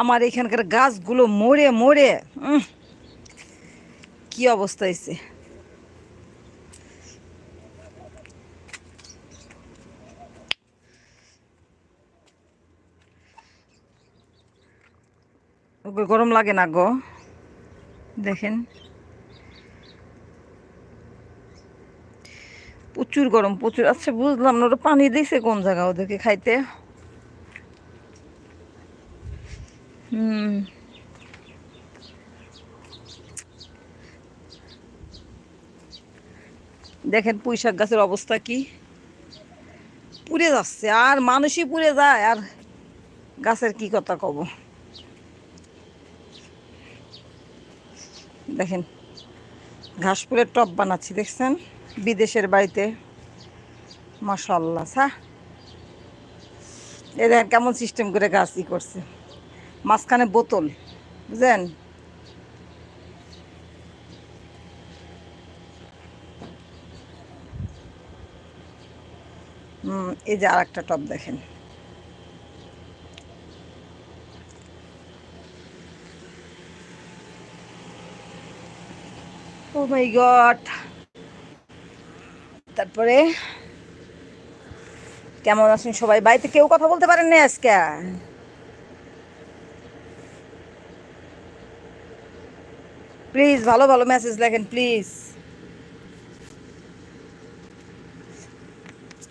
আমার এখানকার গাছগুলো মরে মরে কি অবস্থা হয়েছে? গরম লাগে না গো। দেখেন, প্রচুর গরম, প্রচুর। আচ্ছা বুঝলাম না, ওরা পানি দিয়েছে কোন জায়গা ওদেরকে খাইতে? হুম। দেখেন পুঁইশাক গাছের অবস্থা কি? পুড়ে যাচ্ছে, আর মানুষই পুড়ে যায়, আর গাছের কি কথা কব? দেখেন, ঘাস ফুলের টপ বানাচ্ছি, দেখছেন? বিদেশের বাড়িতে। মাসাল্লাহ সা এ দেখেন কেমন সিস্টেম করে গাছ ই করছে। মাঝখানে বোতল, বুঝলেন? এই যে আর একটা টপ দেখেন গড তারপরে, কেমন আছেন সবাই? বাড়িতে কেউ কথা বলতে পারেন না আজকে? প্লিজ ভালো ভালো মেসেজ লেখেন প্লিজ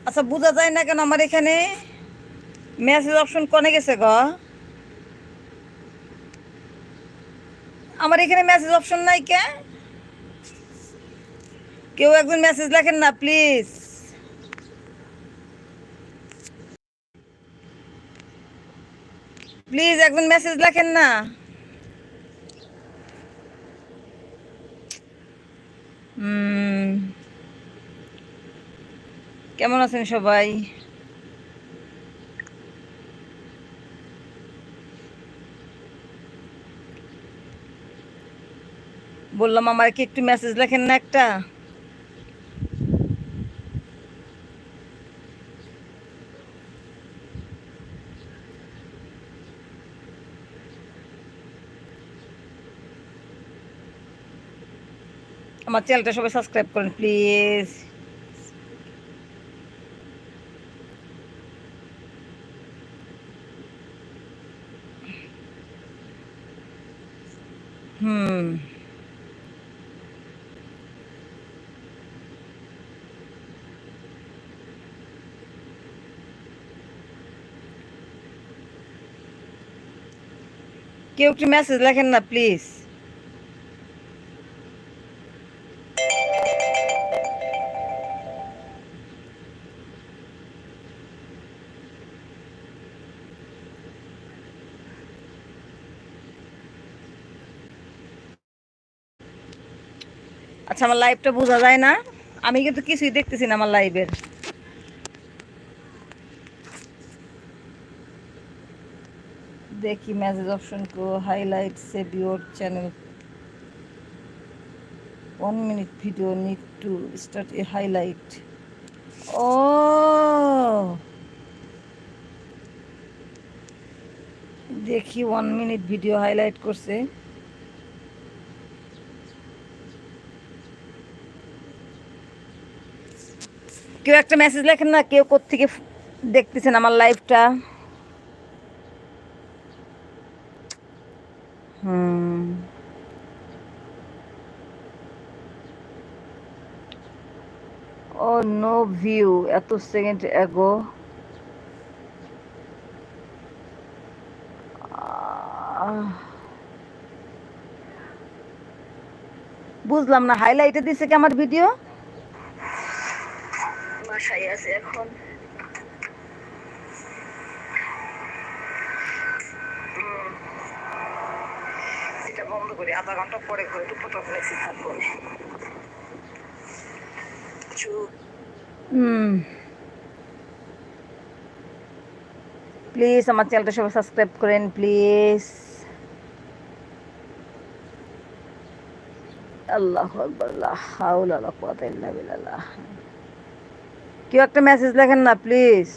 আচ্ছা বোঝা যায় না কেন আমার এখানে মেসেজ অপশন কনে গেছে গ? আমার এখানে মেসেজ অপশন নাই কে? কেউ একজন মেসেজ লেখেন না প্লিজ প্লিজ একজন মেসেজ লেখেন না। কেমন আছেন সবাই? বললাম আমার কি একটু মেসেজ লেখেন না একটা? আমার চ্যানেলটা সবাই সাবস্ক্রাইব করেন প্লিজ। হুম। কেউ একটু মেসেজ লেখেন না প্লিজ। আচ্ছা আমার লাইভটা বোঝা যায় না। আমি কিন্তু কিছুই দেখতেছি না আমার লাইভের দেখি message option co highlight save your channel one minute video need to start a highlight ও। দেখি ওয়ান মিনিট ভিডিও হাইলাইট করছে। কেউ একটা মেসেজ লেখেন না, কেউ কোত্থেকে দেখতেছেন আমার লাইভটা হুম। ও নো ভিউ এত সেকেন্ড এগো বুঝলাম না হাইলাইটে দিছে কি আমার ভিডিও বাসায় আছে এখন। আধা ঘণ্টা পরে প্লিজ আমার চ্যানেলটা সবাই সাবস্ক্রাইব করেন প্লিজ আল্লাহ আকবার ইল্লা বিল্লাহ। কেউ একটা মেসেজ লেখেন না প্লিজ